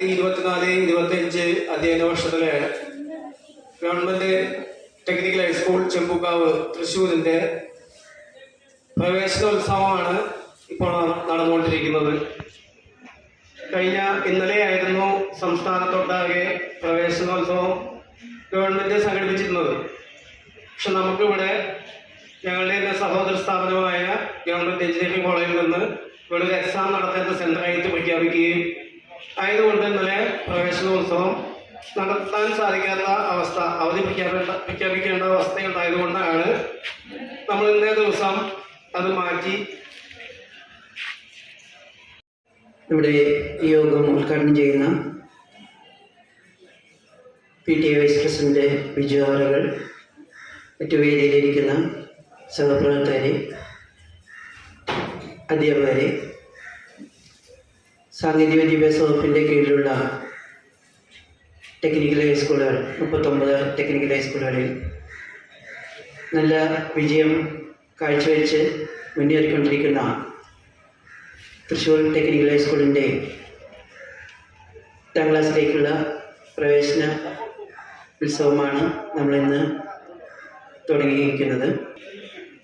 ഇരുപത്തിനാല് ഇരുപത്തിയഞ്ച് അധ്യയന വർഷത്തിലെ government technical high school Chembukkavu തൃശ്ശൂരിന്റെ പ്രവേശനോത്സവമാണ് ഇപ്പോൾ നട- നടന്നുകൊണ്ടിരിക്കുന്നത്. കഴിഞ്ഞ ഇന്നലെയായിരുന്നു സംസ്ഥാനത്തൊട്ടാകെ പ്രവേശനോത്സവം ഗവൺമെന്റ് സംഘടിപ്പിച്ചിരുന്നത്. പക്ഷെ നമുക്കിവിടെ ഞങ്ങളുടെ തന്നെ സഹോദര സ്ഥാപനമായ ഗവൺമെന്റ് എഞ്ചിനീയറിംഗ് കോളേജിൽ നിന്ന് ഇവിടെ ഒരു എക്സാം നടത്തേണ്ട സെന്ററായിട്ട് പ്രഖ്യാപിക്കുകയും ആയതുകൊണ്ട് ഇന്നലെ പ്രവേശനോത്സവം നടത്താൻ സാധിക്കാത്ത അവസ്ഥ അവധി പ്രഖ്യാപിക്കേണ്ട പ്രഖ്യാപിക്കേണ്ട അവസ്ഥയുണ്ടായതുകൊണ്ടാണ് നമ്മൾ ഇന്നേ ദിവസം അത് മാറ്റി. ഇവിടെ യോഗം ഉദ്ഘാടനം ചെയ്യുന്ന P T A vice president Biju ആറുകൾ മറ്റു വേദിയിലിരിക്കുന്ന സഹപ്രവർത്തകരെ അധ്യാപകരെ സാങ്കേതിക വിദ്യാഭ്യാസ വകുപ്പിന്റെ കീഴിലുള്ള ടെക്നിക്കൽ ഹൈസ്കൂളുകൾ മുപ്പത്തൊമ്പത് ടെക്നിക്കൽ ഹൈസ്കൂളുകളിൽ നല്ല വിജയം കാഴ്ചവെച്ച് മുന്നേറിക്കൊണ്ടിരിക്കുന്ന തൃശ്ശൂർ ടെക്നിക്കൽ ഹൈസ്കൂളിന്റെ എട്ടാം ക്ലാസ്സിലേക്കുള്ള പ്രവേശന ഉത്സവമാണ് നമ്മളിന്ന് തുടങ്ങിയിരിക്കുന്നത്.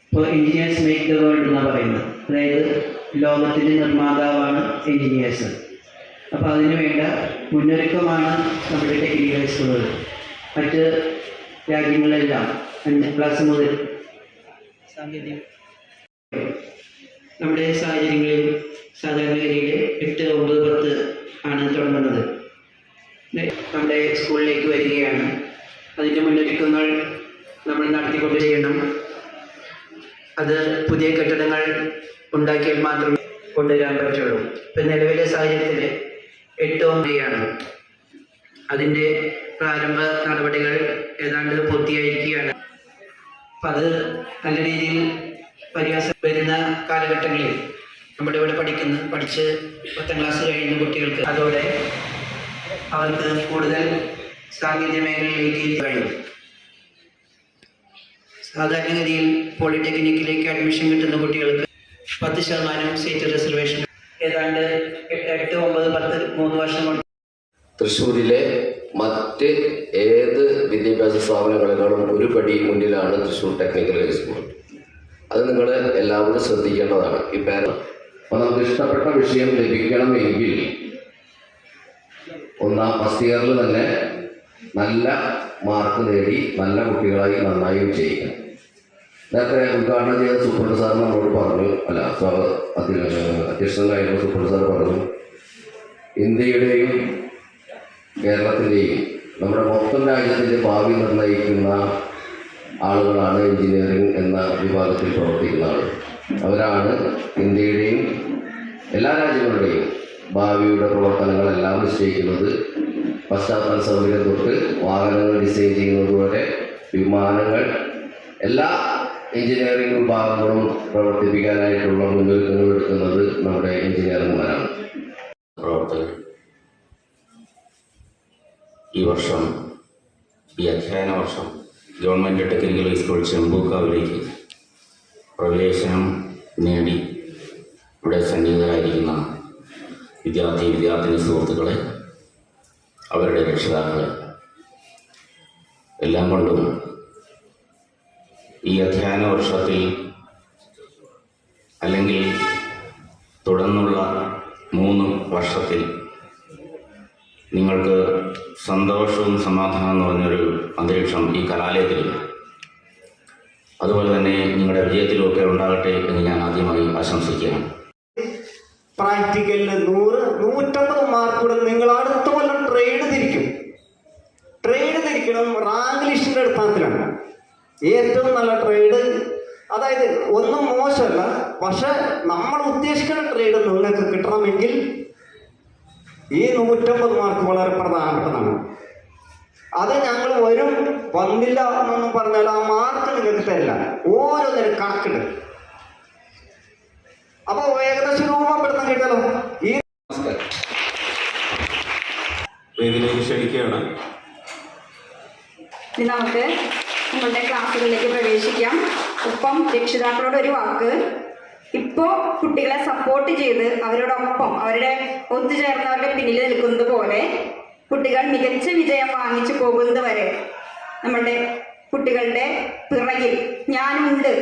ഇപ്പോൾ ഇന്ത്യൻസ് മേക്ക് ദ വേൾഡ് എന്നാണ് പറയുന്നത്. അതായത് ലോകത്തിന്റെ നിർമ്മാതാവാണ് എഞ്ചിനീയേഴ്സ്. അപ്പോൾ അതിനുവേണ്ട മുന്നൊരുക്കമാണ് നമ്മുടെ ടെക്നിക്കൽ സ്കൂളുകൾ. മറ്റ് രാജ്യങ്ങളിലെല്ലാം അഞ്ചാം ക്ലാസ് മുതൽ സാങ്കേതിക നമ്മുടെ സാഹചര്യങ്ങളിൽ സാധാരണഗതിയിൽ എട്ട് ഒമ്പത് പത്ത് ആണ് തുടങ്ങുന്നത്. നമ്മുടെ സ്കൂളിലേക്ക് വരികയാണ്. അതിന്റെ മുന്നൊരുക്കങ്ങൾ നമ്മൾ നടത്തിക്കൊണ്ട് ചെയ്യണം. അത് പുതിയ കെട്ടിടങ്ങൾ ഉണ്ടാക്കിയാൽ മാത്രമേ കൊണ്ടുവരാൻ പറ്റുള്ളൂ. ഇപ്പം നിലവിലെ സാഹചര്യത്തിൽ എട്ട് ഒമ്പതാണ് അതിന്റെ പ്രാരംഭ നടപടികൾ ഏതാണ്ട് പൂർത്തിയായിരിക്കുകയാണ്. അപ്പം അത് നല്ല രീതിയിൽ പരിഹാസം വരുന്ന കാലഘട്ടങ്ങളിൽ നമ്മുടെ ഇവിടെ പഠിക്കുന്ന പഠിച്ച് പത്താം ക്ലാസ് കഴിയുന്ന കുട്ടികൾക്ക് അതോടെ അവർക്ക് കൂടുതൽ സാങ്കേതിക മേഖലയിലേക്ക് കഴിയും. സാധാരണഗതിയിൽ പോളിടെക്നിക്കിലേക്ക് അഡ്മിഷൻ കിട്ടുന്ന കുട്ടികൾക്ക് പത്ത് ശതമാനം സീറ്റ് റിസർവേഷൻ ഏതാണ്ട് എട്ട് ഒമ്പത് പത്ത് മൂന്ന് വർഷം കൊണ്ട്. തൃശ്ശൂരിലെ മറ്റ് ഏത് വിദ്യാഭ്യാസ സ്ഥാപനങ്ങളെക്കാളും ഒരു പടി മുന്നിലാണ് തൃശ്ശൂർ ടെക്നിക്കൽ ഹൈസ്കൂൾ അത് നിങ്ങൾ എല്ലാവരും ശ്രദ്ധിക്കേണ്ടതാണ്. ഈ പേര അപ്പം നമുക്ക് ഇഷ്ടപ്പെട്ട വിഷയം ലഭിക്കണമെങ്കിൽ ഒന്നാം ഫസ്റ്റ് ഇയറിൽ തന്നെ നല്ല മാർക്ക് നേടി നല്ല കുട്ടികളായി നന്നായി ചെയ്യുക നേരത്തെ ഉദ്ഘാടനം ചെയ്ത സൂപ്രണ്ട് പറഞ്ഞു അല്ല സ്വാഗത അധ്യക്ഷനായിരുന്ന സൂപ്രണ്ട് സാർ പറഞ്ഞു ഇന്ത്യയുടെയും കേരളത്തിന്റെയും നമ്മുടെ മൊത്തം രാജ്യത്തിന്റെ ഭാവി നിർണയിക്കുന്ന ആളുകളാണ് എഞ്ചിനീയറിംഗ് എന്ന വിഭാഗത്തിൽ പ്രവർത്തിക്കുന്ന ആളുകൾ അവരാണ് ഇന്ത്യയുടെയും എല്ലാ രാജ്യങ്ങളുടെയും ഭാവിയുടെ പ്രവർത്തനങ്ങളെല്ലാം നിശ്ചയിക്കുന്നത്. പശ്ചാത്തല സൗകര്യം തൊട്ട് വാഹനങ്ങൾ ഡിസൈൻ ചെയ്യുന്നത് വരെ വിമാനങ്ങൾ എല്ലാ എഞ്ചിനീയറിംഗ് വിഭാഗങ്ങളും പ്രവർത്തിപ്പിക്കാനായിട്ടുള്ള മുന്നൊരുക്കങ്ങൾ എടുക്കുന്നത് നമ്മുടെ എഞ്ചിനീയർമാരാണ്. പ്രവർത്തകർ. ഈ വർഷം ഈ അധ്യയന വർഷം ഗവൺമെന്റ് ടെക്നിക്കൽ ഹൈസ്കൂൾ ചെമ്പൂക്കാവിലേക്ക് പ്രവേശനം നേടി ഇവിടെ സന്നിഹിതരായിരിക്കുന്ന വിദ്യാർത്ഥി വിദ്യാർത്ഥിനി സുഹൃത്തുക്കളെ അവരുടെ രക്ഷിതാക്കളെ എല്ലാം കൊണ്ടും ഈ അധ്യയന വർഷത്തിൽ അല്ലെങ്കിൽ തുടർന്നുള്ള മൂന്ന് വർഷത്തിൽ നിങ്ങൾക്ക് സന്തോഷവും സമാധാനവും നിറഞ്ഞൊരു അന്തരീക്ഷം ഈ കലാലയത്തിൽ അതുപോലെ തന്നെ നിങ്ങളുടെ വിജയത്തിലുമൊക്കെ ഉണ്ടാകട്ടെ എന്ന് ഞാൻ ആദ്യമായി ആശംസിക്കുകയാണ്. പ്രാക്ടിക്കലിന് നൂറ് നൂറ്റമ്പത് മാർക്കൂടെ നിങ്ങൾ അടുത്ത കൊല്ലം ട്രേഡ് തിരിക്കും. ട്രേഡ് തിരിക്കണം റാങ്ക് ലിസ്റ്റിന്റെ അടിസ്ഥാനത്തിലാണ്. ഏറ്റവും നല്ല ട്രേഡ് അതായത് ഒന്നും മോശമല്ല. പക്ഷെ നമ്മൾ ഉദ്ദേശിക്കുന്ന ട്രേഡ് നിങ്ങൾക്ക് കിട്ടണമെങ്കിൽ ഈ നൂറ്റമ്പത് മാർക്ക് വളരെ പ്രധാനപ്പെട്ടതാണ്. അത് ഞങ്ങൾ വരും വന്നില്ല എന്നൊന്നും പറഞ്ഞാൽ ആ മാർക്ക് നിങ്ങൾക്ക് തരില്ല. ഓരോന്നിനും കണക്കുണ്ട് അപ്പൊ ഏകദേശം രൂപപ്പെടുത്താൻ കിട്ടാലോ ഈ നമസ്കാരം ക്ഷണിക്കുകയാണ്. പിന്നെ നമുക്ക് നമ്മളുടെ ക്ലാസ്സുകളിലേക്ക് പ്രവേശിക്കാം. ഒപ്പം രക്ഷിതാക്കളോട് ഒരു വാക്ക്. ഇപ്പോൾ കുട്ടികളെ സപ്പോർട്ട് ചെയ്ത് അവരോടൊപ്പം അവരുടെ ഒത്തുചേർന്നവരുടെ പിന്നിൽ നിൽക്കുന്നത് പോലെ കുട്ടികൾ മികച്ച വിജയം വാങ്ങിച്ചു പോകുന്നത് വരെ നമ്മളുടെ കുട്ടികളുടെ പിറകിൽ ഞാനുണ്ട്.